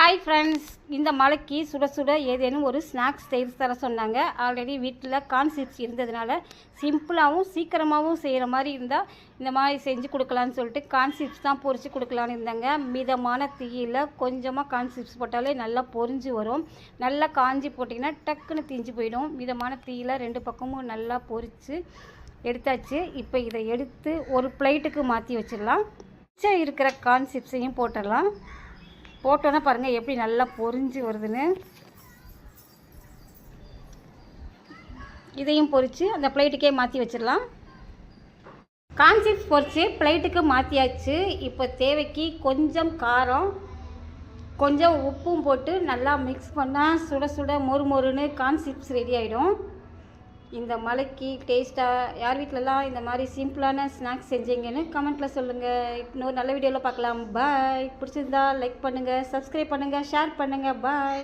Hi friends இந்த மலைக்கு சுட சுட ஏதேனும் ஒரு ஸ்நாக்ஸ் செய்து தர சொன்னாங்க. ஆல்ரெடி வீட்டில் கான்செப்ட்ஸ் இருந்ததுனால சிம்பிளாகவும் சீக்கிரமாகவும் செய்கிற மாதிரி இருந்தால் இந்த மாதிரி செஞ்சு கொடுக்கலான்னு சொல்லிட்டு கான்செப்ட்ஸ் தான் பொறிச்சு கொடுக்கலான்னு இருந்தாங்க. மிதமான தீயில் கொஞ்சமாக கான்செப்ட்ஸ் போட்டாலே நல்லா பொரிஞ்சு வரும். நல்லா காஞ்சி போட்டிங்கன்னா டக்குன்னு தீஞ்சு போயிடும். மிதமான தீயில் ரெண்டு பக்கமும் நல்லா பொரித்து எடுத்தாச்சு. இப்போ இதை எடுத்து ஒரு பிளேட்டுக்கு மாற்றி வச்சிடலாம். மிச்சம் இருக்கிற கான்செப்ட்ஸையும் போட்டுடலாம். போட்டோன்னே பாருங்கள் எப்படி நல்லா பொரிஞ்சு வருதுன்னு. இதையும் பொரித்து அந்த பிளேட்டுக்கே மாற்றி வச்சிடலாம். கான்செப்ட்ஸ் பொரித்து பிளேட்டுக்கு மாற்றியாச்சு இப்போ தேவைக்கு கொஞ்சம் காரம் கொஞ்சம் உப்பும் போட்டு நல்லா மிக்ஸ் பண்ணால் சுட சுட மொறு மொறுன்னு கான்சிப்ஸ் ரெடி ஆகிடும் இந்த மலைக்கு டேஸ்ட்டாக யார் வீட்டிலலாம் இந்த மாதிரி சிம்பிளான ஸ்நாக்ஸ் செஞ்சீங்கன்னு கமெண்ட்டில் சொல்லுங்கள் இன்னொரு நல்ல வீடியோவில் பார்க்கலாம். பாய் பிடிச்சிருந்தா லைக் பண்ணுங்கள் சப்ஸ்கிரைப் பண்ணுங்கள் ஷேர் பண்ணுங்கள் பாய்